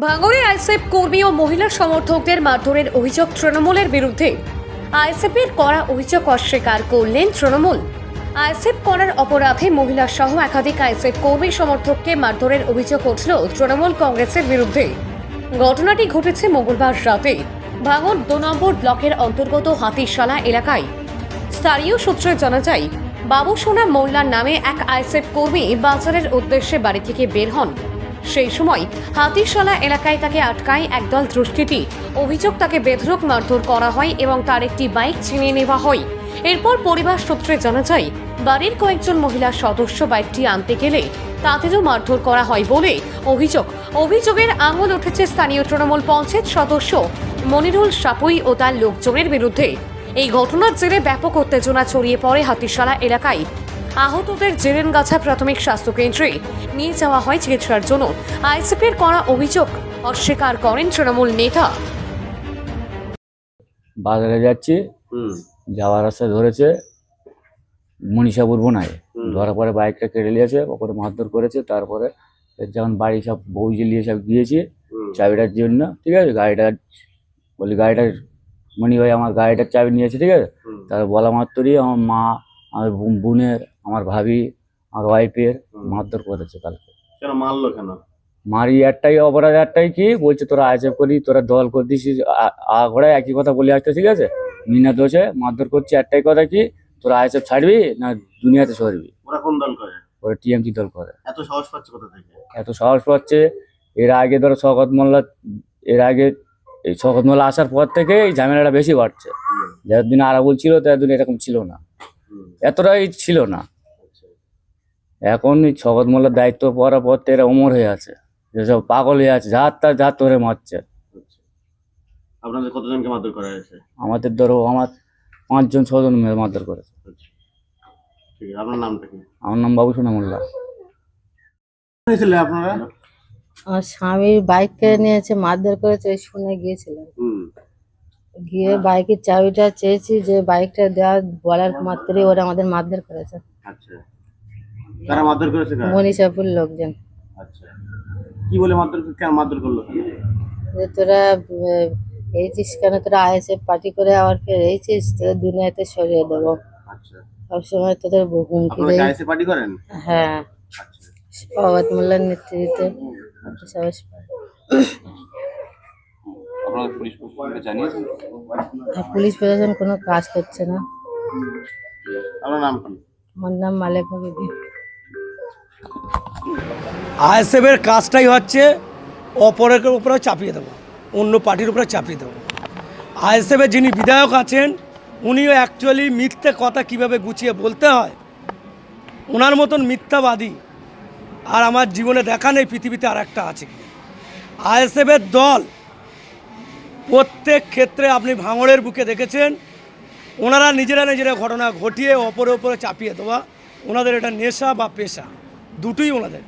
ভাঙড়ে আইসেফ কর্মী ও মহিলা সমর্থকদের মারধরের অভিযোগ তৃণমূলের বিরুদ্ধে। আইসেফের করা অভিযোগ অস্বীকার করলেন তৃণমূল। আইসেফ করার অপরাধে মহিলা সহ একাধিক আইসেফ কর্মী সমর্থককে মারধরের অভিযোগ উঠল তৃণমূল কংগ্রেসের বিরুদ্ধে। ঘটনাটি ঘটেছে মঙ্গলবার রাতে ভাঙড় দু নম্বর ব্লকের অন্তর্গত হাতিশালা এলাকায়। স্থানীয় সূত্রে জানা যায় বাবু সোনা মোল্লার নামে এক আইসেফ কর্মী বাজারের উদ্দেশ্যে বাড়ি থেকে বের হন। সেই সময় হাতিশালা এলাকায় তাকে আটকায় একদল দুষ্কৃতী। অভিযোগ তাকে বেধরক মারধর করা হয় এবং তার একটি বাইক ছিনিয়ে নেওয়া হয়। এরপর পরিবার সূত্রে জানা যায়, বাড়ির কয়েকজন মহিলা সদস্য বাইকটি আনতে গেলে তাদেরও মারধর করা হয় বলে অভিযোগ। অভিযোগের আঙুল উঠেছে স্থানীয় তৃণমূল পঞ্চায়েত সদস্য মনিরুল সাপুই ও তার লোকজনের বিরুদ্ধে। এই ঘটনার জেরে ব্যাপক উত্তেজনা ছড়িয়ে পড়ে হাতিশালা এলাকায়। আহতদের জেরেনগাছা প্রাথমিক স্বাস্থ্য কেন্দ্রে নিয়ে যাওয়া হয় চিকিৎসার জন্য। আইসিপির করা অভিযোগ অস্বীকার করেন তৃণমূল নেতা। বাজারে যাচ্ছি যাওয়ার রাস্তা ধরেছে মনীষাপুর বোনায়। ধরার পরে বাইকটা কেটে নিয়েছে ওপরে মারধর করেছে তারপরে যখন বাড়ি সব বউ জ্বালিয়ে সব গিয়েছি চাবিটার জন্য ঠিক আছে গাড়িটা বলি গাড়িটার মনি ভাই আমার গাড়িটার চাবি নিয়েছে ঠিক আছে তার বলা মাত্রই আমার মা আমার বোন- বোনের আমার ভাবি আমার ওয়াইফের মারধর করেছে কালকে। কেন মারলো কেন? মারি একটাই অপরাধ একটাই কি? বলছে তোরা আইসেফ করি তোরা দল করে দিছিস আগড়ায় একই কথা বলে আসতে ঠিক আছে? মিনা দোষে মারধর করছে একটাই কথা কি? তোরা আইসেফ ছাড়বি না দুনিয়াতে সরবি? ওরা কোন দল করে? ওরা টিএমসি দল করে। এত সাহস পাচ্ছে কোথা থেকে? এত সাহস পাচ্ছে এর আগে ধরো শকত মোল্লা এর আগে এই শকত মোল্লা আসার পর থেকে এই ঝামেলাটা বেশি বাড়ছে। হুম। যতদিন আরাবুল ছিল ততদিন এরকম ছিল না। এতটাই ছিল না। এখন এই মোল্লার দায়িত্ব পড়ার পর তো এরা অমর হয়ে আছে। যেসব পাগল হয়ে আছে যার তার যার ধরে মারছে। আপনাদের কতজনকে মারধর করা হয়েছে? আমাদের ধরো আমার পাঁচজন ছজন মেয়ে মারধর করেছে। আচ্ছা। ঠিক আছে আপনার নামটা কি? আমার নাম বাবু সোনা মোল্লা। হয়েছিলেন আপনারা? আমার স্বামীর বাইককে নিয়েছে মারধর করেছে শুনে গিয়েছিলাম। হুম। গিয়ে বাইকের চাবিটা চেয়েছি যে বাইকটা দেওয়া বলার মাত্রই ওরা আমাদের মারধর করেছে। আচ্ছা। কারা মারধর করেছে মনীষাপুর লোকজন। আচ্ছা। কি বলে মারধর কেন মারধর করল? যে তোরা আহ, এইছিস কেন? তোরা আইএসএফ পার্টি করে আবার ফের এইছিস তোদের দুনিয়াতে সরিয়ে দেবো। আচ্ছা। সবসময় তোদের হুমকি দেয় পার্টি করেন? হ্যাঁ। আচ্ছা। মোল্লার নেতৃত্বে। সাহস পায়। আপনারা পুলিশ প্রশাসনকে জানিয়েছেন? পুলিশ প্রশাসন কোনো কাজ করছে না। আপনার নাম আমার নাম মালেকা বিবি আইএসএফের কাজটাই হচ্ছে অপরের উপরে চাপিয়ে দেবো অন্য পার্টির উপরে চাপিয়ে দেবো। আইএসএফের যিনি বিধায়ক আছেন উনিও অ্যাকচুয়ালি মিথ্যে কথা কীভাবে গুছিয়ে বলতে হয় ওনার মতন মিথ্যাবাদী আর আমার জীবনে দেখা নেই পৃথিবীতে আর একটা আছে কি আইএসএফের দল প্রত্যেক ক্ষেত্রে আপনি ভাঙড়ের বুকে দেখেছেন, ওনারা নিজেরা নিজেরা ঘটনা ঘটিয়ে অপরে ওপরে চাপিয়ে দেওয়া, ওনাদের এটা নেশা বা পেশা, দুটোই ওনাদের।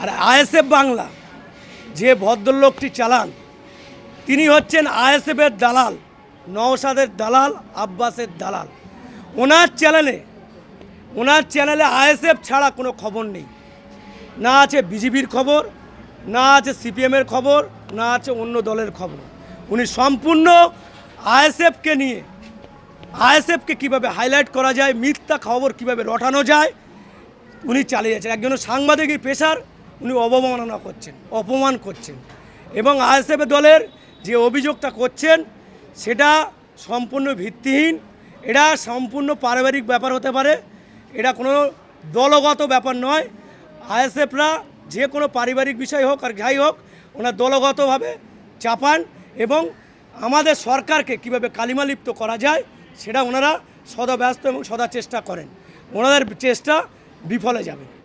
আর আইএসএফ বাংলা যে ভদ্রলোকটি চালান, তিনি হচ্ছেন আইএসএফের দালাল, নওশাদের দালাল, আব্বাসের দালাল। ওনার চ্যানেলে ওনার চ্যানেলে আইএসএফ ছাড়া কোনো খবর নেই। না আছে বিজেপির খবর, না আছে সিপিএমের খবর, না আছে অন্য দলের খবর। উনি সম্পূর্ণ আইএসএফকে নিয়ে, আইএসএফকে কীভাবে হাইলাইট করা যায়, মিথ্যা খবর কীভাবে রটানো যায়, উনি চালিয়ে যাচ্ছেন। একজন সাংবাদিকের পেশার, উনি অবমাননা করছেন, অপমান করছেন। এবং আইএসএফ দলের যে অভিযোগটা করছেন, সেটা সম্পূর্ণ ভিত্তিহীন, এটা সম্পূর্ণ পারিবারিক ব্যাপার হতে পারে, এটা কোনো দলগত ব্যাপার নয়। আইএসএফরা যে কোনো পারিবারিক বিষয় হোক আর যাই হোক, ওনার দলগতভাবে চাপান এবং আমাদের সরকারকে কীভাবে কালিমালিপ্ত করা যায়, সেটা ওনারা সদা ব্যস্ত এবং সদা চেষ্টা করেন। ওনাদের চেষ্টা বিফলে যাবে।